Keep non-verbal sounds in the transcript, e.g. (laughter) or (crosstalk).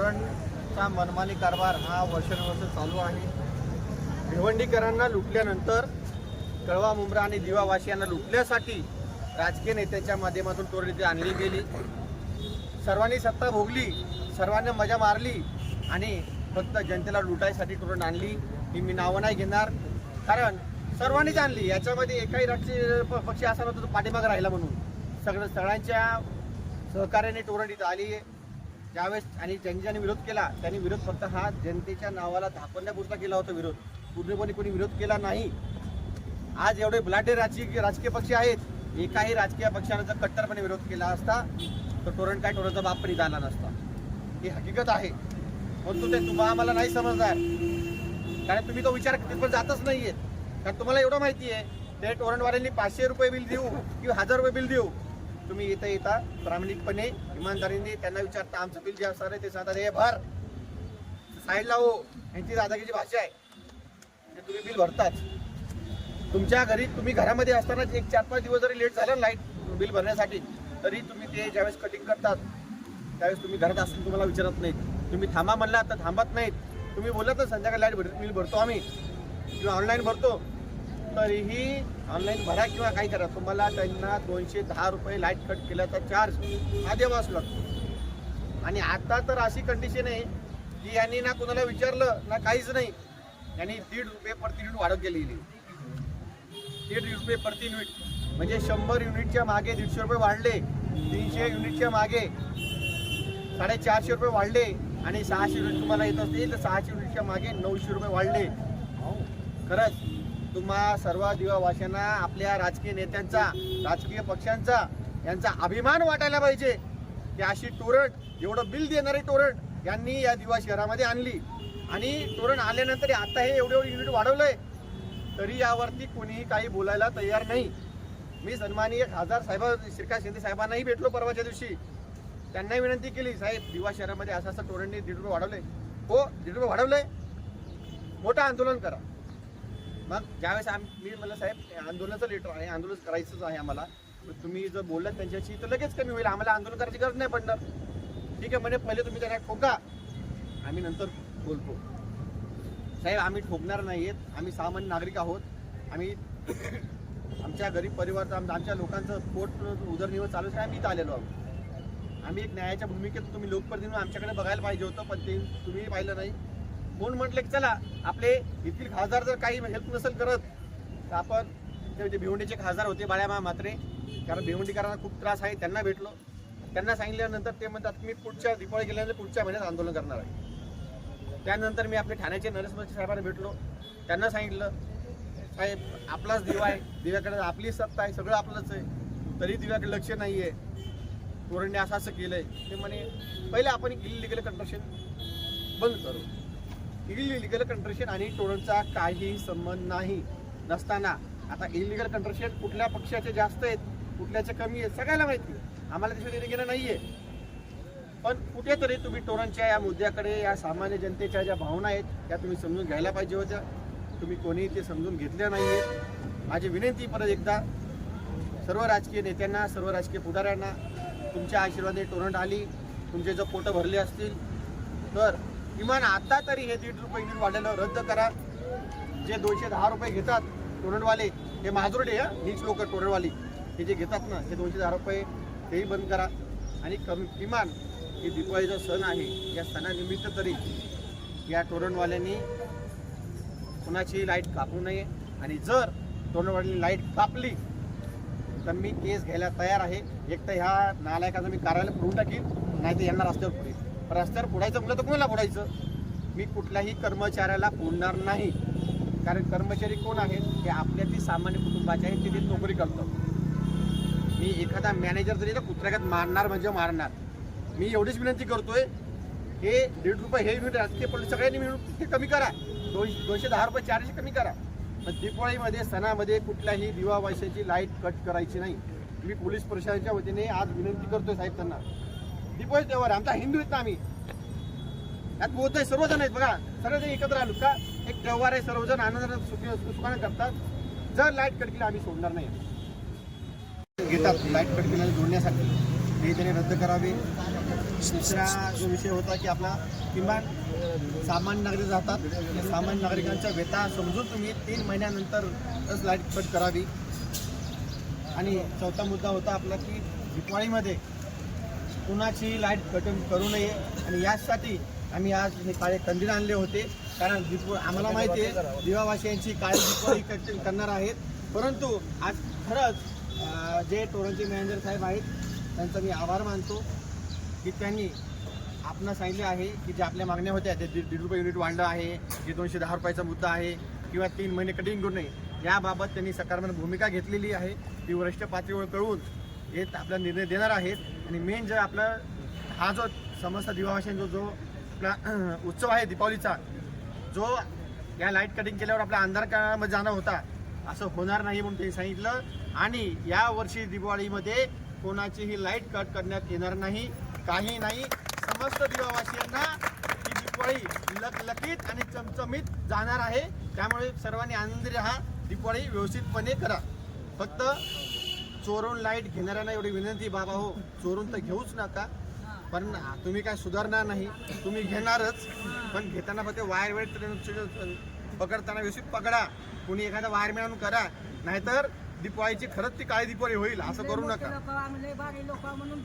तोरणचा मनमानी कारभार हा वर्षानुवर्ष चालू आहे. भिवंडीकरांना लुटल्यानंतर कळवा मुंब्रा आणि दिवावासियांना लुटल्यासाठी राजकीय नेत्यांच्या माध्यमातून तोरण इथे आणली गेली. सर्वांनी सत्ता भोगली सर्वांनी मजा मारली आणि फक्त जनतेला लुटायसाठी तोरण आणली ही मी नावं नाही घेणार. कारण सर्वांनीच आणली. याच्यामध्ये एकाही राजकीय प- पक्ष असा नव्हता तो पाठीमागं राहिला म्हणून. सगळं सगळ्यांच्या सहकार्याने तोरण इथं आली आहे. ज्यावेळेस आणि ज्यांनी ज्यांनी विरोध केला त्यांनी विरोध फक्त हा जनतेच्या नावाला धापण्यापुरता केला होता विरोध. पूर्णपणे कोणी विरोध केला नाही. आज एवढे बलाढ्य राजकीय राजकीय पक्ष आहेत. एकाही राजकीय पक्षानं जर कट्टरपणे विरोध केला असता तर टोरण काय टोरणचा बाप पण झाला नसता. ही हकीकत आहे. परंतु ते तुम्हाला आम्हाला नाही समजणार. कारण तुम्ही तो विचार तिथपर्यंत जातच नाहीये कारण तुम्हाला एवढं माहिती आहे ते टोरणवाल्यांनी पाचशे रुपये बिल देऊ किंवा हजार रुपये बिल देऊ. तुम्ही इथं येता प्रामाणिकपणे इमानदारीने त्यांना विचारता आमचं बिल जे असणार आहे ते सांगतात हे भर. साईडला हो यांची दादागिरीची भाषा आहे. ते तुम्ही बिल भरताच. तुमच्या घरी तुम्ही घरामध्ये असतानाच एक चार पाच दिवस जरी लेट झालं लाइट बिल भरण्यासाठी तरी तुम्ही ते ज्यावेळेस कटिंग करतात त्यावेळेस तुम्ही घरात असताना तुम्हाला विचारत नाहीत. तुम्ही थांबा म्हणला तर थांबत नाहीत. तुम्ही बोलला तर संध्याकाळी लाइट बिल भरतो आम्ही. किंवा ऑनलाईन भरतो. तरीही ऑनलाईन भरा किंवा काही करा. तुम्हाला त्यांना दोनशे दहा रुपये लाइट कट केल्याचा चार्ज हा द्यावाच लागतो. आणि आता तर अशी कंडिशन आहे की यांनी ना कोणाला विचारलं ना काहीच नाही. यांनी दीड रुपये प्रति युनिट वाढत गेलेली. दीड रुपये प्रति युनिट म्हणजे शंभर युनिटच्या मागे दीडशे रुपये वाढले तीनशे युनिटच्या मागे साडेचारशे रुपये वाढले आणि सहाशे युनिट तुम्हाला येत असतील तर सहाशे युनिटच्या मागे नऊशे रुपये वाढले. हो. खरंच. तुम्हा सर्व दिवावाशांना आपल्या राजकीय नेत्यांचा राजकीय पक्षांचा यांचा अभिमान वाटायला पाहिजे. की अशी तोरण एवढं बिल देणारी तोरण यांनी या दिवा शहरामध्ये आणली. आणि तोरण आल्यानंतर आता हे एवढे एवढे युनिट वाढवलंय तरी यावरती कोणीही काही बोलायला तयार नाही. मी सन्माननीय खासदार साहेब श्रीकांत शिंदे साहेबांनाही भेटलो परवाच्या दिवशी. त्यांनाही विनंती केली साहेब दिवा शहरामध्ये असं असं तोरणने दीड रुपये वाढवले. हो दीड रुपये वाढवले. मोठं आंदोलन करा. मग ज्यावेळेस आम मी म्हणलं साहेब आंदोलनाचं लेटर आहे आंदोलन करायचंच आहे आम्हाला. तुम्ही जर बोललात त्यांच्याशी तर लगेच कमी होईल. आम्हाला आंदोलन करायची गरज नाही पडणार. ठीक आहे म्हणजे पहिले तुम्ही त्यांना ठोका. आम्ही नंतर बोलतो. साहेब आम्ही ठोकणार नाही आहेत आम्ही सामान्य नागरिक आहोत. आम्ही (coughs) आमच्या गरीब परिवार आमच्या लोकांचं पोट उदरनिर्वाह चालू आहे आम्ही इथं आलेलो आहोत. आम्ही एक न्यायाच्या भूमिकेत तुम्ही लोकप्रतिनिधी आमच्याकडे बघायला पाहिजे होतं पण ते तुम्ही पाहिलं नाही. कोण म्हटलं की चला आपले येथील खासदार जर काही हेल्प नसेल करत तर आपण ते भिवंडीचे खासदार होते बाळ्यामा मात्रे कारण भिवंडीकरांना खूप त्रास आहे त्यांना भेटलो. त्यांना सांगितल्यानंतर ते म्हणतात मी पुढच्या दिवाळी गेल्यानंतर पुढच्या महिन्यात आंदोलन करणार आहे. त्यानंतर मी आपले ठाण्याचे नरेशमंत्री साहेबांना भेटलो. त्यांना सांगितलं साहेब आपलाच दिवा आहे. दिव्याकडे आपली सत्ता आहे सगळं आपलंच आहे. तरी दिव्याकडे लक्ष नाही आहे तोरणने असं असं केलं आहे ते म्हणे पहिले आपण इलिगल कंट्रक्शन बंद करू. इलिगल कंट्रेशन आणि टोरणचा काहीही संबंध नाही. नसताना आता इलिगल कंट्रेशन कुठल्या पक्षाचे जास्त आहेत कुठल्याचे कमी आहेत सगळ्याला माहिती आम्हाला त्याच्यात देणं गेलं नाहीये. पण कुठेतरी तुम्ही टोरणच्या या मुद्द्याकडे या सामान्य जनतेच्या ज्या भावना आहेत त्या तुम्ही समजून घ्यायला पाहिजे होत्या. तुम्ही कोणीही ते समजून घेतल्या नाहीये. माझी विनंती परत एकदा सर्व राजकीय नेत्यांना सर्व राजकीय पुढाऱ्यांना तुमच्या आशीर्वादाने टोरंट आली तुमचे जर पोटं भरले असतील तर किमान आता तरी हे दीड रुपये युनिट वाढलेलं रद्द करा. जे दोनशे दहा रुपये घेतात टोरणवाले हे महाजुर्डे हा? हीच लोक टोरणवाली हे जे घेतात ना हे दोनशे दहा रुपये तेही बंद करा. आणि कमी किमान हे दिवाळीचा सण आहे या सणानिमित्त तरी या टोरणवाल्यांनी कुणाची लाइट कापू नये. आणि जर टोरणवाल्यांनी लाइट कापली तर मी केस घ्यायला तयार आहे. एक तर ह्या नालायकाचं मी कार्यालय पुरून टाकीन नाही तर यांना रस्त्यावर फोडेल रस्त्यावर फोडायचं म्हटलं तर कोणाला फोडायचं मी कुठल्याही कर्मचाऱ्याला फोडणार नाही. कारण कर्मचारी कोण आहेत? ते आपल्यातील सामान्य कुटुंबाचे आहेत तिथे नोकरी करतो मी एखादा मॅनेजर जरी तर कुत्र्यागत मारणार म्हणजे मारणार. मी एवढीच विनंती करतोय हे दीड रुपये हे युनिट असते पण सगळ्यांनी मिळून ते कमी करा. दोनशे दोनशे दहा रुपये चारशे कमी करा. पण दिवाळीमध्ये सणामध्ये कुठल्याही दिवा वैशाची लाइट कट करायची नाही. मी पोलीस प्रशासनाच्या वतीने आज विनंती करतोय साहेब त्यांना. दिवाळी देवर आमचा हिंदू आहेत ना आम्ही. यात बौद्ध आहे सर्वजण आहेत बघा. सर्वजण एकत्र आलो का एक त्योहार आहे सर्वजण आनंद सुखाने करतात. जर लाइट कडकीला आम्ही सोडणार नाही. घेतात लाइट कडकीला जोडण्यासाठी. हे त्याने रद्द करावे. दुसरा जो विषय होता की आपला किमान सामान्य नागरिक राहतात सामान्य नागरिकांच्या वेता समजून तुम्ही तीन महिन्यानंतरच लाइट कट करावी. आणि चौथा मुद्दा होता आपला की दिवाळीमध्ये कुणाची लाइट कटिंग करू नये. आणि यासाठी आम्ही आज काळे कंदील आणले होते. कारण दीप आम्हाला माहिती आहे दिवावासियांची काळी दिवाळी कट करणार आहेत. परंतु आज खरंच जे टोळांचे मॅनेजर साहेब आहेत त्यांचा मी आभार मानतो. की त्यांनी आपण सांगितले आहे की जे आपल्या मागण्या होत्या ते दीड दीड रुपये युनिट वाढलं आहे जे दोनशे दहा रुपयाचा मुद्दा आहे किंवा तीन महिने कटिंग करू नये याबाबत त्यांनी सकारात्मक भूमिका घेतलेली आहे. ती वरिष्ठ पातळीवर कळवून हे आपला निर्णय देणार आहेत. आणि मेन जे आपला हा जो समस्त दिवावाशांचा जो आपला (clears throat) उत्सव आहे दीपावलीचा जो या लाइट कटिंग केल्यावर आपल्या अंधार काळामध्ये जाणं होता असं होणार नाही म्हणून त्यांनी सांगितलं. आणि या वर्षी दिवाळीमध्ये कोणाचीही लाइट कट करण्यात येणार नाही काही नाही. समस्त दिवावासियांना ही दिवाळी लकलकीत आणि चमचमीत जाणार आहे. त्यामुळे सर्वांनी आनंदी राहा दिवाळी व्यवस्थितपणे करा. फक्त चोरून लाइट घेणाऱ्यांना एवढी विनंती बाबा हो चोरून तर घेऊच नका. पण तुम्ही काय सुधारणार नाही. तुम्ही घेणारच. पण घेताना फक्त वायर वेळ पकडताना व्यवस्थित पकडा. कुणी एखादा वायर मिळून करा. नाहीतर दिपवाळीची खरंच ती काळी दिपवाळी होईल. असं करू नका. लोक म्हणून